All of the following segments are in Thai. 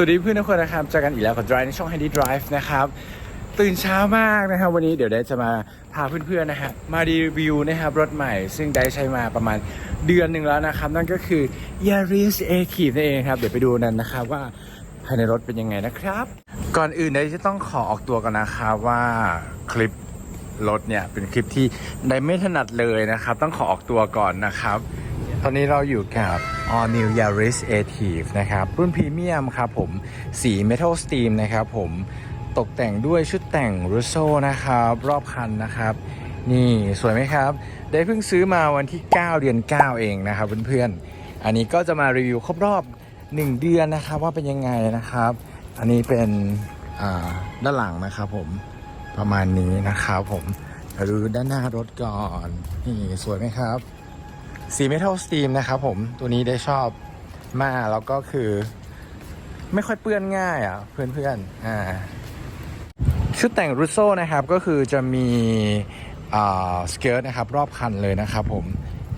สวัสดีเพื่อนทุกคนนะครับเจอกันอีกแล้วกับ Drive ในช่อง Handy Drive นะครับ ตื่นเช้ามากนะครับ วันนี้เดี๋ยวได้จะมาพาเพื่อนๆนะฮะมารีวิวนะครับรถใหม่ ซึ่งได้ใช้มาประมาณเดือนหนึ่งแล้วนะครับ นั่นก็คือ Yaris a k i นั่นเองครับ เดี๋ยวไปดูนั้นนะครับว่าภายในรถเป็นยังไงนะครับ ก่อนอื่นได้จะต้องขอออกตัวกันนะครับว่าคลิปรถเนี่ยเป็นคลิปที่ได้ไม่ถนัดเลยนะครับ ต้องขอออกตัวก่อนนะครับ ตอนนี้เราอยู่กับ All New Yaris Active นะครับ รุ่นพรีเมียมครับผม สี Metal Steam นะครับผมตกแต่งด้วยชุดแต่ง Russo นะครับ รอบคันนะครับ นี่สวยไหมครับ ได้เพิ่งซื้อมาวันที่ 9 เดือน 9 เองนะครับเพื่อนๆ อันนี้ก็จะมารีวิวครบรอบ 1 เดือนนะครับว่าเป็นยังไงนะครับ อันนี้เป็นด้านหลังนะครับผมประมาณนี้นะครับผมมาดูด้านหน้ารถก่อนนี่สวยไหมครับ สีเมทัลสตีมนะครับผมตัวนี้ได้ชอบมากแล้วก็คือ ไม่ค่อยเปื้อนง่ายอะ เพื่อนๆอ่าชุดแต่งรุโซนะครับก็คือจะมีอ่าสเกิร์ตนะครับ รอบคันเลยนะครับผม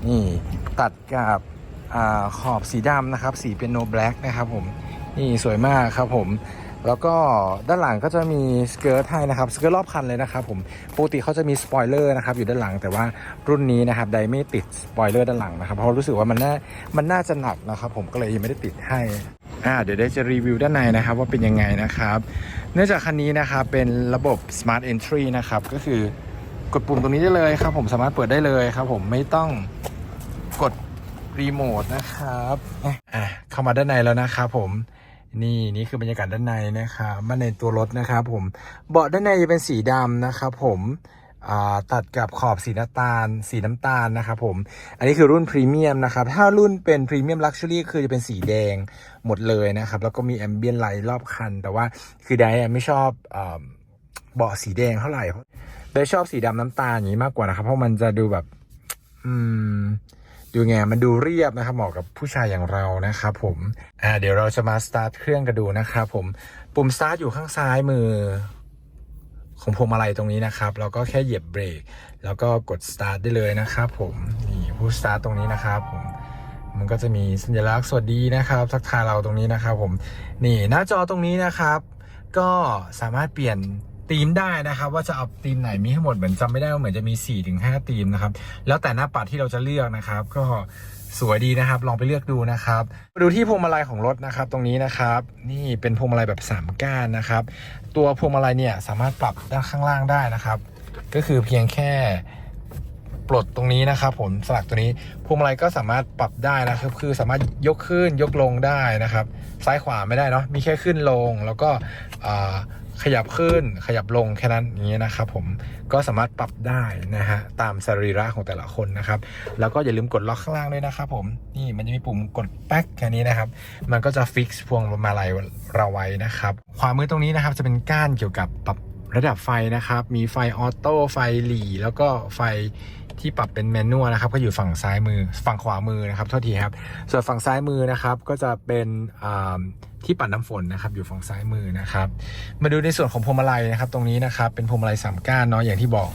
นี่ตัดกับอาขอบสีดำนะครับ สีเป็นโนแบล็กนะครับผม นี่สวยมากครับผม แล้วก็ด้านหลังก็จะมีสเกิร์ตให้นะครับสเกิร์ตรอบคันเลยนะครับผมปกติเขาจะมีสปอยเลอร์นะครับอยู่ด้านหลังแต่ว่ารุ่นนี้นะครับไดไม่ติดสปอยเลอร์ด้านหลังนะครับเพราะรู้สึกว่ามันน่ามันน่าจะหนักนะครับผมก็เลยยังไม่ได้ติดให้อ่าเดี๋ยวได้จะรีวิวด้านในนะครับว่าเป็นยังไงนะครับ เนื่องจากคันนี้นะครับเป็นระบบ Smart Entry นะครับก็คือกดปุ่มตรงนี้ได้เลยครับ ผมสามารถเปิดได้เลยครับ ผมไม่ต้องกดรีโมทนะครับอะเข้ามาด้านในแล้วนะครับผม นี่นี่คือบรรยากาศด้านในนะครับมาในตัวรถนะครับผมเบาะด้านในจะเป็นสีดำนะครับผมตัดกับขอบสีน้ำตาล สีน้ำตาลนะครับผม อันนี้คือรุ่นพรีเมียมนะครับ ถ้ารุ่นเป็นพรีเมียมลักชัวรี่คือจะเป็นสีแดงหมดเลยนะครับ แล้วก็มีแอมเบียนไลท์รอบคัน แต่ว่าคือไดไม่ชอบเบาะสีแดงเท่าไหร่ได้ชอบสีดำน้ำตาลอย่างนี้มากกว่านะครับ เพราะมันจะดูแบบ อืม ดูไงมันดูเรียบนะครับเหมาะกับผู้ชายอย่างเรานะครับผมอ่าเดี๋ยวเราจะมาสตาร์ทเครื่องกันดูนะครับผมปุ่มสตาร์ทอยู่ข้างซ้ายมือ ของพวงมาลัยตรงนี้นะครับเราก็แค่เหยียบเบรกแล้วก็กดสตาร์ทได้เลยนะครับผมนี่ผู้สตาร์ทตรงนี้นะครับผมมันก็จะมีสัญลักษณ์สวัสดีนะครับ ทักทายเราตรงนี้นะครับผมนี่หน้าจอตรงนี้นะครับ ก็สามารถเปลี่ยน ธีมได้นะครับ ว่าจะเอาธีมไหนมีทั้หมดเหมือนจำไม่ได้ว่าเหมือนจะมี4ี่ถึงห้าธีมนะครับ แล้วแต่หน้าปัดที่เราจะเลือกนะครับ ก็สวยดีนะครับ ลองไปเลือกดูนะครับดูที่พวงมาลัยของรถนะครับ ตรงนี้นะครับ นี่เป็นพวงมาลัยแบบ3ก้านนะครับ ตัวพวงมาลัยเนี่ยสามารถปรับด้านข้างล่างได้นะครับ ก็คือเพียงแค่ปลดตรงนี้นะครับ ผมสลักตัวนี้พวงมาลัยก็สามารถปรับได้นะครับ คือสามารถยกขึ้นยกลงได้นะครับ ซ้ายขวาไม่ได้เนาะมีแค่ขึ้นลงแล้วก็ ขยับขึ้นขยับลงแค่นั้นอย่างเงี้ยนะครับผมก็สามารถปรับได้นะฮะตามสรีระของแต่ละคนนะครับ แล้วก็อย่าลืมกดล็อกข้างล่างด้วยนะครับผมนี่มันจะมีปุ่มกดแป๊กแค่นี้นะครับ มันก็จะฟิกซ์พวงมาลัยเราไว้นะครับขวามือตรงนี้นะครับจะเป็นก้านเกี่ยวกับปรับระดับไฟนะครับ มีไฟออโต้ไฟหลีแล้วก็ไฟที่ปรับเป็นแมนนวลนะครับ ก็อยู่ฝั่งซ้ายมือฝั่งขวามือนะครับโทษทีครับ ส่วนฝั่งซ้ายมือนะครับก็จะเป็นอ่า ที่ปัดน้ำฝนนะครับอยู่ฝั่งซ้ายมือนะครับ มาดูในส่วนของพวงมาลัยนะครับ ตรงนี้นะครับเป็นพวงมาลัยสามก้านเนาะอย่างที่บอก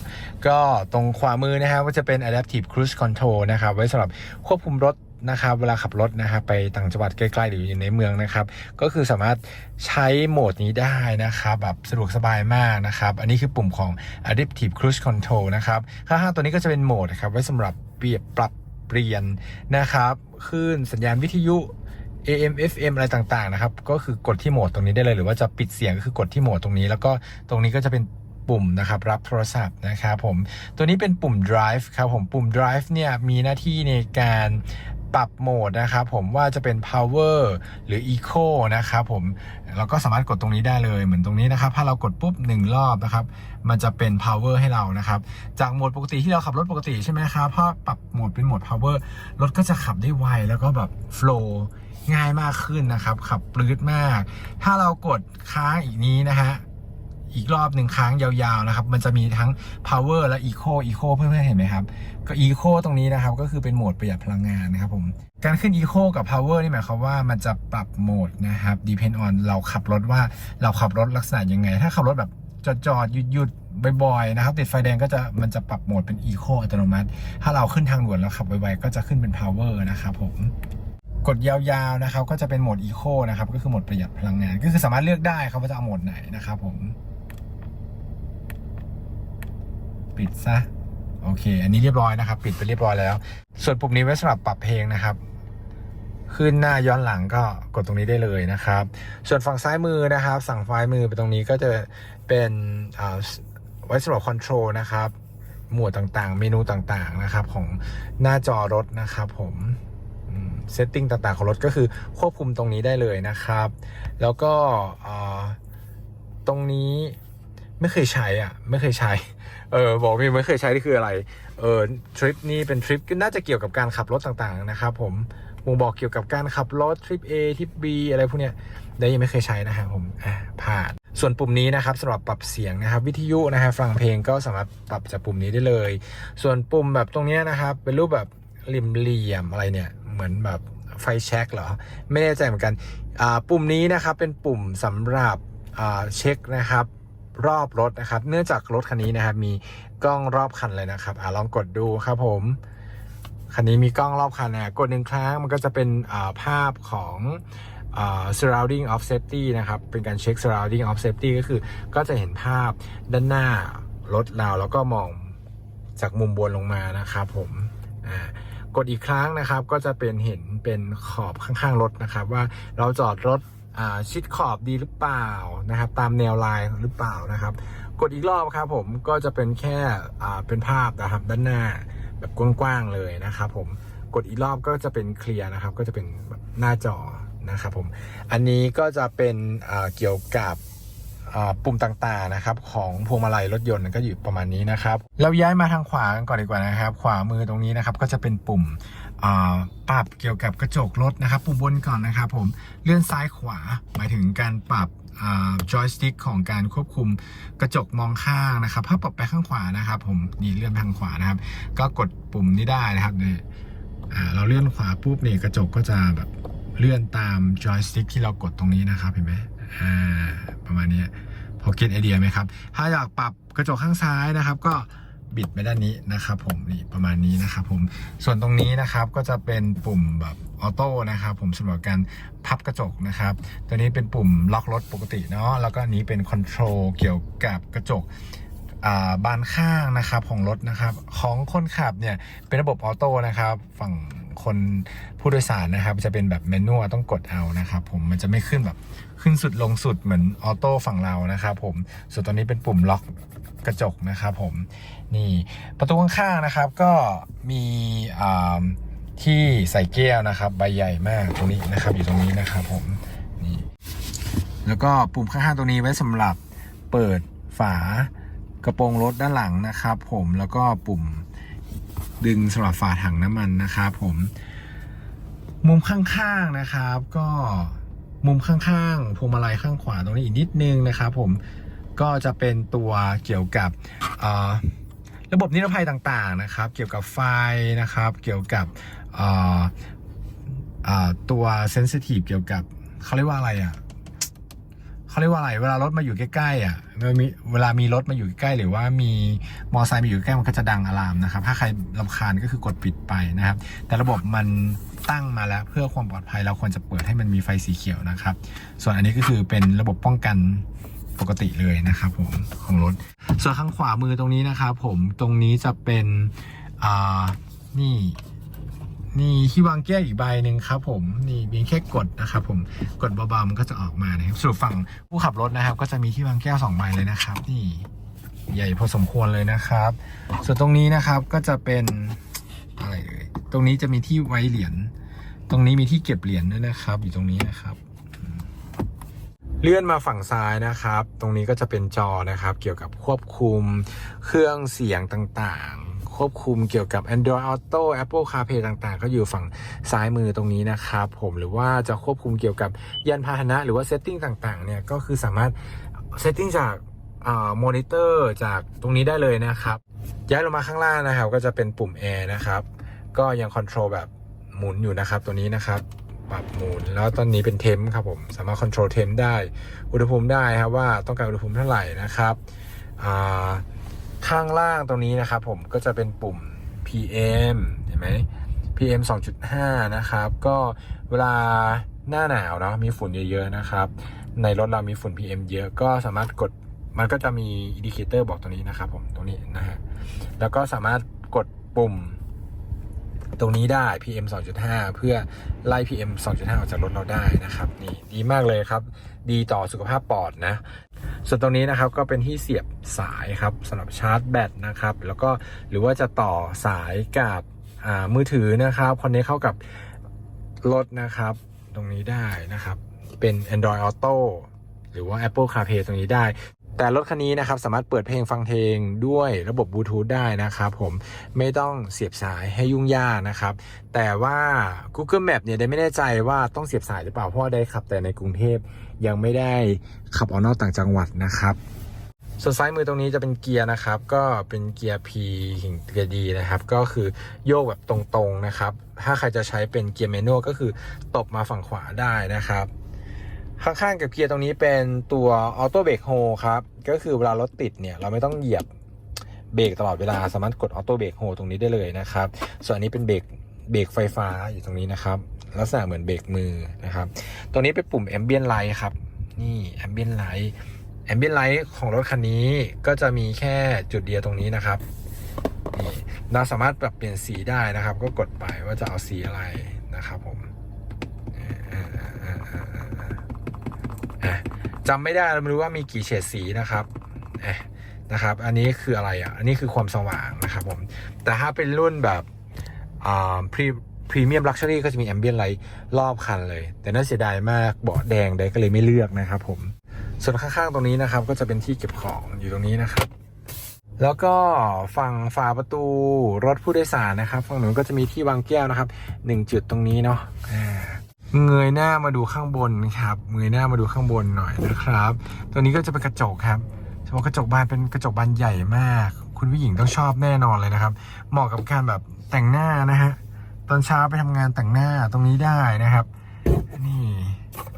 ก็ตรงขวามือนะครับก็จะเป็น adaptive cruise control นะครับ ไว้สำหรับควบคุมรถนะครับเวลาขับรถนะครับไปต่างจังหวัดใกล้ๆหรืออยู่ในเมืองนะครับ ก็คือสามารถใช้โหมดนี้ได้นะครับแบบสะดวกสบายมากนะครับ อันนี้คือปุ่มของ adaptive cruise control นะครับข้างๆตัวนี้ก็จะเป็นโหมดนะครับไว้สำหรับเปรียบปรับเปลี่ยนนะครับคลื่นสัญญาณวิทยุ AM FM อะไรต่างๆนะครับ ก็คือกดที่โหมดตรงนี้ได้เลย หรือว่าจะปิดเสียงก็คือกดที่โหมดตรงนี้ แล้วก็ตรงนี้ก็จะเป็นปุ่มนะครับรับโทรศัพท์นะครับผมตัวนี้เป็นปุ่ม drive ครับผมปุ่ม drive เนี่ยมีหน้าที่ในการปรับโหมดนะครับผมว่าจะเป็น power หรือ eco นะครับผมเราก็สามารถกดตรงนี้ได้เลยเหมือนตรงนี้นะครับ ถ้าเรากดปุ๊บหนึ่งรอบนะครับ มันจะเป็น power ให้เรานะครับ จากโหมดปกติที่เราขับรถปกติใช่ไหมครับพอปรับโหมดเป็นโหมด power รถก็จะขับได้ไวแล้วก็แบบ flow ง่ายมากขึ้นนะครับ ขับปลื้ดมาก ถ้าเรากดค้างอีกนี้นะฮะอีกรอบหนึ่งค้างยาวๆนะครับ มันจะมีทั้ง power และ eco eco เพื่อนๆเห็นไหมครับ ก็ eco ตรงนี้นะครับ ก็คือเป็นโหมดประหยัดพลังงานนะครับผม การขึ้น eco กับ power นี่หมายความว่ามันจะปรับโหมดนะครับ depend on เราขับรถว่าเราขับรถลักษณะยังไง ถ้าขับรถแบบจอดๆหยุดๆบ่อยๆนะครับ ติดไฟแดงก็จะมันจะปรับโหมดเป็น eco อัตโนมัติ ถ้าเราขึ้นทางด่วนแล้วขับไวๆก็จะขึ้นเป็น power นะครับผม กดยาวๆนะครับ ก็จะเป็นโหมด Eco นะครับ ก็คือโหมดประหยัดพลังงาน ก็คือสามารถเลือกได้ครับว่าจะเอาโหมดไหนนะครับผม ปิดซะโอเค อันนี้เรียบร้อยนะครับ ปิดไปเรียบร้อยแล้ว ส่วนปุ่มนี้ไว้สำหรับปรับเพลงนะครับขึ้นหน้าย้อนหลังก็กดตรงนี้ได้เลยนะครับ ส่วนฝั่งซ้ายมือนะครับ สั่งไฟล์มือไปตรงนี้ก็จะเป็นอ่าไว้สำหรับคอนโทรลนะครับ หมวดต่างๆ เมนูต่างๆนะครับ ของหน้าจอรถนะครับผม เซตติ้งต่างๆ ของรถก็คือควบคุมตรงนี้ได้เลยนะครับ แล้วก็ตรงนี้ไม่เคยใช้อะ ไม่เคยใช้ เออบอกพี่ไม่เคยใช้นี่คืออะไร เออทริปนี้เป็นทริปก็น่าจะเกี่ยวกับการขับรถต่างๆนะครับผมบ่งบอกเกี่ยวกับการขับรถทริป A ทริป B อะไรพวกเนี้ยได้ยังไม่เคยใช้นะครับผมอะผ่านส่วนปุ่มนี้นะครับสำหรับปรับเสียงนะครับ วิทยุนะฮะฟังเพลงก็สามารถปรับจากปุ่มนี้ได้เลย ส่วนปุ่มแบบตรงนี้นะครับ เป็นรูปแบบริมเหลี่ยมอะไรเนี่ย เหมือนแบบไฟแช็กเหรอ ไม่แน่ใจเหมือนกันปุ่มนี้นะครับเป็นปุ่มสำหรับเช็คนะครับรอบรถนะครับ เนื่องจากรถคันนี้นะครับมีกล้องรอบคันเลยนะครับอลองกดดูครับผมคันนี้มีกล้องรอบคันนะกดหนึ่งครั้งมันก็จะเป็นภาพของ surrounding of safety นะครับ เป็นการเช็ค surrounding of safety ก็คือก็จะเห็นภาพด้านหน้ารถเราแล้วก็มองจากมุมบนลงมานะครับผมอ่า กดอีกครั้งนะครับ ก็จะเป็นเห็นเป็นขอบข้างๆรถนะครับ ว่าเราจอดรถชิดขอบดีหรือเปล่านะครับ ตามแนวลายหรือเปล่านะครับ กดอีกรอบครับผมก็จะเป็นแค่เป็นภาพนะครับด้านหน้าแบบกว้างๆเลยนะครับ ผมกดอีกรอบก็จะเป็นเคลียร์นะครับ ก็จะเป็นหน้าจอนะครับผมอันนี้ก็จะเป็นเกี่ยวกับ ปุ่มต่างๆนะครับของพวงมาลัยรถยนต์ก็อยู่ประมาณนี้นะครับเราย้ายมาทางขวากันก่อนดีกว่านะครับ ขวามือตรงนี้นะครับก็จะเป็นปุ่มปรับเกี่ยวกับกระจกรถนะครับ ปุ่มบนก่อนนะครับ ผมเลื่อนซ้ายขวาหมายถึงการปรับจอยสติ๊กของการควบคุมกระจกมองข้างนะครับ ถ้าปรับไปข้างขวานะครับ ผมนี่เลื่อนไปทางขวานะครับ ก็กดปุ่มนี้ได้นะครับเนี่ยเราเลื่อนขวาปุ๊บนี่กระจกก็จะแบบเลื่อนตามจอยสติ๊กที่เรากดตรงนี้นะครับเห็นไหมอ่า ประมาณนี้พอเก็ตไอเดียไหมครับ ถ้าอยากปรับกระจกข้างซ้ายนะครับ ก็บิดไปด้านนี้นะครับผมนี่ประมาณนี้นะครับผมส่วนตรงนี้นะครับก็จะเป็นปุ่มแบบออโต้นะครับผมสำหรับการพับกระจกนะครับ ตัวนี้เป็นปุ่มล็อกรถปกติเนาะแล้วก็อันนี้เป็นคอนโทรลเกี่ยวกับกระจกบานข้างนะครับของรถนะครับ ของคนขับเนี่ยเป็นระบบออโต้นะครับ ฝั่ง คนผู้โดยสารนะครับจะเป็นแบบแมนนวลต้องกดเอานะครับผมมันจะไม่ขึ้นแบบขึ้นสุดลงสุดเหมือนออโต้ฝั่งเรานะครับผมส่วนตอนนี้เป็นปุ่มล็อกกระจกนะครับผมนี่ประตูข้างๆนะครับก็มีที่ใส่แก้วนะครับ ใบใหญ่มากตรงนี้นะครับ อยู่ตรงนี้นะครับผมนี่แล้วก็ปุ่มข้างๆตรงนี้ไว้สำหรับเปิดฝากระโปรงรถด้านหลังนะครับ ผมแล้วก็ปุ่ม ดึงสำหรับฝาถังน้ำมันนะครับผมมุมข้างๆนะครับ ก็มุมข้างๆพวงมาลัยข้างขวาตรงนี้อีกนิดนึงนะครับ ผมก็จะเป็นตัวเกี่ยวกับระบบนิรภัยต่างๆนะครับ เกี่ยวกับไฟนะครับ เกี่ยวกับตัวเซนซิทีฟเกี่ยวกับเขาเรียกว่าอะไรอะ เขาเรียกว่าอะไร เวลารถมาอยู่ใกล้ๆอะเวลามีเวลามีรถมาอยู่ใกล้หรือว่ามีมอเตอร์ไซค์มาอยู่ใกล้มันก็จะดังอะลามนะครับ ถ้าใครรำคาญก็คือกดปิดไปนะครับ แต่ระบบมันตั้งมาแล้วเพื่อความปลอดภัยเราควรจะเปิดให้มันมีไฟสีเขียวนะครับ ส่วนอันนี้ก็คือเป็นระบบป้องกันปกติเลยนะครับผมของรถ ส่วนข้างขวามือตรงนี้นะครับผมตรงนี้จะเป็นอ่านี่ นี่ที่วางแก้วอีกใบหนึ่งครับ ผมนี่เพีงแค่กดนะครับ ผมกดเบาๆมันก็จะออกมานะครับส่วนฝั่งผู้ขับรถนะครับ ก็จะมีที่วางแก้วสองใบเลยนะครับ นี่ใหญ่พอสมควรเลยนะครับ ส่วนตรงนี้นะครับก็จะเป็นอะไรเอ่ยตรงนี้จะมีที่ไว้เหรียญตรงนี้มีที่เก็บเหรียญด้วยนะครับ อยู่ตรงนี้นะครับเลื่อนมาฝั่งซ้ายนะครับ ตรงนี้ก็จะเป็นจอนะครับ เกี่ยวกับควบคุมเครื่องเสียงต่างๆ ควบคุมเกี่ยวกับ Android Auto Apple CarPlay ต่างๆ ก็อยู่ฝั่งซ้ายมือตรงนี้นะครับผมหรือว่าจะควบคุมเกี่ยวกับยานพาหนะหรือว่าเซตติ้งต่างๆเนี่ยก็คือสามารถเซตติ้งจากมอนิเตอร์จากตรงนี้ได้เลยนะครับ ย้ายลงมาข้างล่างนะครับ ก็จะเป็นปุ่ม Air นะครับ ก็ยังคอนโทรลแบบหมุนอยู่นะครับ ตัวนี้นะครับปรับหมุนแล้วตอนนี้เป็นเทมครับผมสามารถคอนโทรลเทมได้ อุณหภูมิได้ครับว่าต้องการอุณหภูมิเท่าไหร่นะครับอ่า ข้างล่างตรงนี้นะครับผมก็จะเป็นปุ่ม PM เห็นไหม PM 2.5 นะครับ ก็เวลาหน้าหนาวเนาะมีฝุ่นเยอะๆนะครับ ในรถเรามีฝุ่น PM เยอะก็สามารถกดมันก็จะมีอินดิเคเตอร์บอกตรงนี้นะครับผมตรงนี้นะฮะแล้วก็สามารถกดปุ่ม ตรงนี้ได้ PM 2.5 เพื่อไล่ PM 2.5 ออกจากรถเราได้นะครับนี่ดีมากเลยครับ ดีต่อสุขภาพปอดนะ ส่วนตรงนี้นะครับก็เป็นที่เสียบสายครับสำหรับชาร์จแบตนะครับ แล้วก็หรือว่าจะต่อสายกับอ่ามือถือนะครับคอนเนคเข้ากับรถนะครับ ตรงนี้ได้นะครับ เป็น Android Auto หรือว่า Apple CarPlay ตรงนี้ได้ แต่รถคันนี้นะครับสามารถเปิดเพลงฟังเพลงด้วยระบบบลูทูธได้นะครับผมไม่ต้องเสียบสายให้ยุ่งยากนะครับ แต่ว่า Google Map เนี่ยได้ไม่แน่ใจว่าต้องเสียบสายหรือเปล่า เพราะได้ขับแต่ในกรุงเทพยังไม่ได้ขับออกนอกต่างจังหวัดนะครับส่วนซ้ายมือตรงนี้จะเป็นเกียร์นะครับ ก็เป็นเกียร์ P หิงเกียร์ดีนะครับ ก็คือโยกแบบตรงๆนะครับ ถ้าใครจะใช้เป็นเกียร์แมนนวลก็คือตบมาฝั่งขวาได้นะครับ ข้างๆกับเกียร์ตรงนี้เป็นตัวออโต้เบรกโฮครับ ก็คือเวลารถติดเนี่ย เราไม่ต้องเหยียบเบรกตลอดเวลาสามารถกดออโต้เบรกโฮตรงนี้ได้เลยนะครับ ส่วนนี้เป็นเบรกเบรกไฟฟ้าอยู่ตรงนี้นะครับ ลักษณะเหมือนเบรกมือนะครับ ตรงนี้เป็นปุ่ม Ambient Light ครับ นี่ Ambient Light Ambient Light ของรถคันนี้ก็จะมีแค่จุดเดียวตรงนี้นะครับนี่เราสามารถปรับเปลี่ยนสีได้นะครับ ก็กดไปว่าจะเอาสีอะไรนะครับผมอ่าอ่าอ่าอ่าอ่าอ่าอะ จำไม่ได้ไม่รู้ว่ามีกี่เฉดสีนะครับอะนะครับ อันนี้คืออะไรอะ อันนี้คือความสว่างนะครับผม แต่ถ้าเป็นรุ่นแบบพรีพรีเมียมลักชัวรี่ก็จะมีแอมเบียนไลท์รอบคันเลย แต่น่าเสียดายมากเบาะแดงได้ก็เลยไม่เลือกนะครับผม ส่วนข้างๆตรงนี้นะครับ ก็จะเป็นที่เก็บของอยู่ตรงนี้นะครับ แล้วก็ฝั่งฝาประตูรถผู้โดยสารนะครับ ฝั่งหนูนก็จะมีที่วางแก้วนะครับหนึ่งจุดตรงนี้เนาะ เงยหน้ามาดูข้างบนครับเงยหน้ามาดูข้างบนหน่อยนะครับ ตัวนี้ก็จะเป็นกระจกครับเฉพาะกระจกบานเป็นกระจกบานใหญ่มาก คุณผู้หญิงต้องชอบแน่นอนเลยนะครับ เหมาะกับการแบบแต่งหน้านะฮะตอนเช้าไปทำงานแต่งหน้าตรงนี้ได้นะครับ นี่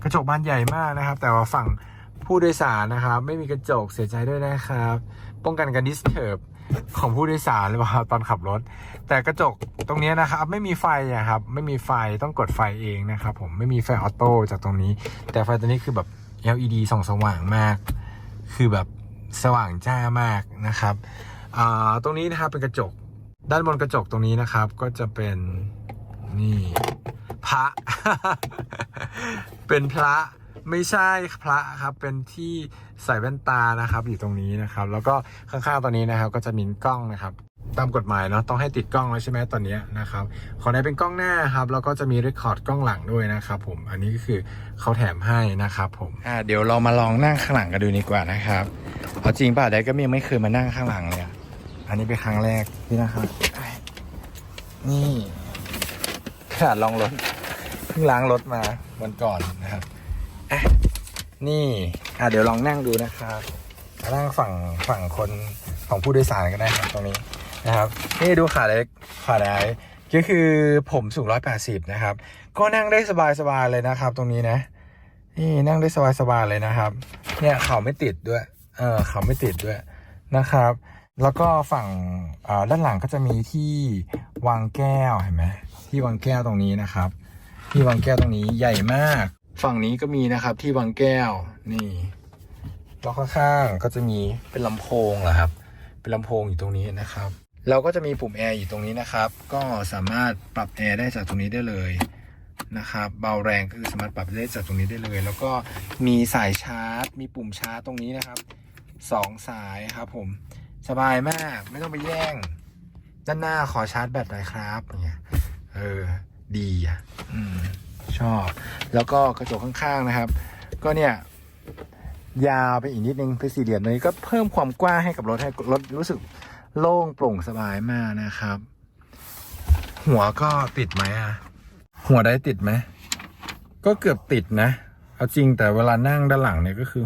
กระจกบานใหญ่มากนะครับ แต่ว่าฝั่งผู้โดยสารนะครับ ไม่มีกระจกเสียใจด้วยนะครับ ป้องกันการดิสเทิร์บ ของผู้โดยสารหรือเปล่าตอนขับรถ แต่กระจกตรงนี้นะครับ ไม่มีไฟอะครับ ไม่มีไฟต้องกดไฟเองนะครับ ผมไม่มีไฟออโต้จากตรงนี้ แต่ไฟตัวนี้คือแบบ LED ส่องสว่างมาก คือแบบสว่างจ้ามากนะครับตรงนี้นะครับเป็นกระจกด้านบนกระจกตรงนี้นะครับ ก็จะเป็นนี่พระ เป็นพระ ไม่ใช่พระครับ เป็นที่ใส่แว่นตานะครับ อยู่ตรงนี้นะครับ แล้วก็ข้างๆตอนนี้นะครับ ก็จะมีกล้องนะครับ ตามกฎหมายเนาะต้องให้ติดกล้องแล้วใช่ไหมตอนนี้นะครับ ของในเป็นกล้องหน้าครับ แล้วก็จะมีรคคอร์ดกล้องหลังด้วยนะครับ ผมอันนี้ก็คือเขาแถมให้นะครับผมอ่าเดี๋ยวเรามาลองนั่งข้างหลังกันดูดีกว่านะครับเอาจริงป่ะได้ก็ยังไม่เคยมานั่งข้างหลังเลยอันนี้เป็นครั้งแรกที่นะครับ นี่ขนาดลองรถเพิ่งล้างรถมาวันก่อนนะครับ นี่ อะเดี๋ยวลองนั่งดูนะครับนั่งฝั่งฝั่งคนของผู้โดยสารก็ได้ครับตรงนี้นะครับ นี่ดูขาเล็กขาใหญ่ก็คือผมสูง180นะครับ ก็นั่งได้สบายๆเลยนะครับ ตรงนี้นะ นี่นั่งได้สบายๆเลยนะครับ เนี่ยเขาไม่ติดด้วย เออเขาไม่ติดด้วยนะครับ แล้วก็ฝั่งด้านหลังก็จะมีที่วางแก้วเห็นไหมที่วางแก้วตรงนี้นะครับ ที่วางแก้วตรงนี้ใหญ่มาก ฝั่งนี้ก็มีนะครับที่วางแก้วนี่แล้วข้างๆก็จะมีเป็นลำโพงเหรอครับ เป็นลำโพงอยู่ตรงนี้นะครับเราก็จะมีปุ่มแอร์อยู่ตรงนี้นะครับ ก็สามารถปรับแอร์ได้จากตรงนี้ได้เลยนะครับ เบาแรงก็คือสามารถปรับได้จากตรงนี้ได้เลย แล้วก็มีสายชาร์จ มีปุ่มชาร์จตรงนี้นะครับสองสายครับผม สบายมาก ไม่ต้องไปแย่ง ด้านหน้าขอชาร์จแบตหน่อยครับ เนี่ย เออ ดีอะ อืม ชอบ แล้วก็กระจกข้างๆนะครับ ก็เนี่ยยาวไปอีกนิดนึงเป็นสี่เหลี่ยมตรงนี้ก็เพิ่มความกว้างให้กับรถให้รถรู้สึกโล่งโปร่งสบายมากนะครับ หัวก็ติดไหมอะ หัวได้ติดไหม ก็เกือบติดนะ เอาจริงแต่เวลานั่งด้านหลังเนี่ยก็คือ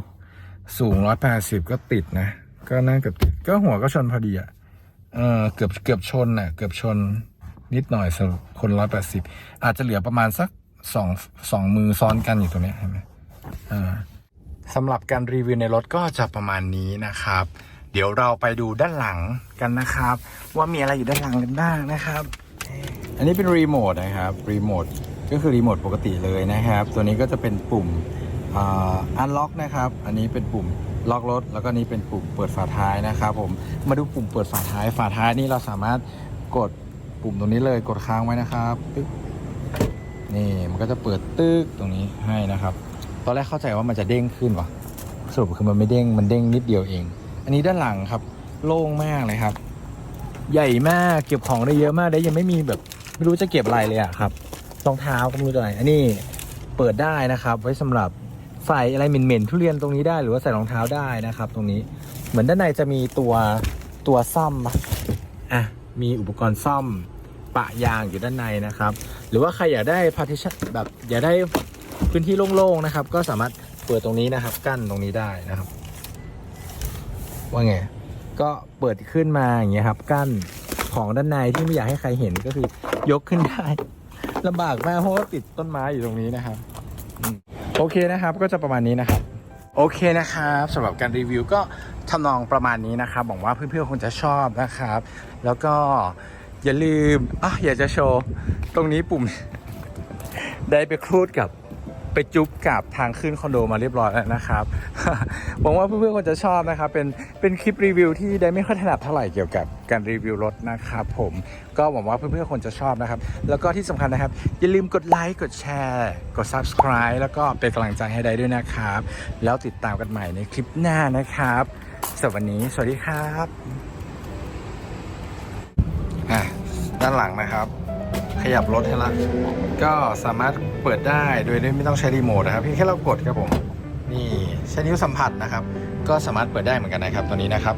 สูงร้อยแปดสิบก็ติดนะ ก็นั่งเกือบติด ก็หัวก็ชนพอดีอะ เออเกือบเกือบชนน่ะ เกือบชนนิดหน่อยสำหรับคนร้อยแปดสิบอาจจะเหลือประมาณสัก สองสองมือซ้อนกันอยู่ตรงนี้เห็นไหมอ่าสำหรับการรีวิวในรถก็จะประมาณนี้นะครับ เดี๋ยวเราไปดูด้านหลังกันนะครับ ว่ามีอะไรอยู่ด้านหลังกันบ้างนะครับ อันนี้เป็นรีโมทนะครับรีโมทก็คือรีโมทปกติเลยนะครับ ตัวนี้ก็จะเป็นปุ่มอันล็อกนะครับ อันนี้เป็นปุ่มล็อกรถ แล้วก็นี้เป็นปุ่มเปิดฝาท้ายนะครับผมมาดูปุ่มเปิดฝาท้ายฝาท้ายนี่เราสามารถกดปุ่มตรงนี้เลยกดค้างไว้นะครับตึ๊ก นี่มันก็จะเปิดตึ๊กตรงนี้ให้นะครับ ตอนแรกเข้าใจว่ามันจะเด้งขึ้นวะสรุปคือมันไม่เด้งมันเด้งนิดเดียวเอง อันนี้ด้านหลังครับ โล่งมากเลยครับ ใหญ่มากเก็บของได้เยอะมากได้ยังไม่มีแบบ ไม่รู้จะเก็บอะไรเลยอะครับรองเท้าก็ไม่รู้อะไรอันนี้เปิดได้นะครับ ไว้สำหรับใส่อะไรเหม็นๆทุเรียนตรงนี้ได้หรือว่าใส่รองเท้าได้นะครับ ตรงนี้เหมือนด้านในจะมีตัวตัวซ่อมปะอะมีอุปกรณ์ซ่อม ปะยางอยู่ด้านในนะครับ หรือว่าใครอยากได้ partition แบบอยากได้พื้นที่โล่งๆนะครับ ก็สามารถเปิดตรงนี้นะครับ กั้นตรงนี้ได้นะครับ ว่าไงก็เปิดขึ้นมาอย่างเงี้ยครับ กั้นของด้านในที่ไม่อยากให้ใครเห็นก็คือยกขึ้นได้ลำบากมากเพราะว่าติดต้นไม้อยู่ตรงนี้นะครับโอเคนะครับก็จะประมาณนี้นะครับโอเคนะครับสำหรับการรีวิวก็ทำนองประมาณนี้นะครับหวังว่าเพื่อนๆคงจะชอบนะครับ แล้วก็ อย่าลืมอะอยากจะโชว์ ตรงนี้ปุ่ม ได้ไปครูดกับไปจุ๊บกับทางขึ้นคอนโดมาเรียบร้อยแล้วนะครับ หวังว่าเพื่อนๆคงจะชอบนะครับ เป็นเป็นคลิปรีวิวที่ได้ไม่ค่อยถนัดเท่าไหร่เกี่ยวกับการรีวิวรถนะครับผมก็หวังว่าเพื่อนๆคงจะชอบนะครับ แล้วก็ที่สำคัญนะครับ อย่าลืมกดไลค์กดแชร์กด subscribe แล้วก็เป็นกำลังใจให้ได้ด้วยนะครับ แล้วติดตามกันใหม่ในคลิปหน้านะครับสำหรับวันนี้ สวัสดีครับอะ ด้านหลังนะครับ ขยับรถให้ละ ก็สามารถเปิดได้โดยไม่ต้องใช้รีโมทนะครับเพียงแค่เรากดครับผมนี่ใช้นิ้วสัมผัสนะครับ ก็สามารถเปิดได้เหมือนกันนะครับตัวนี้นะครับ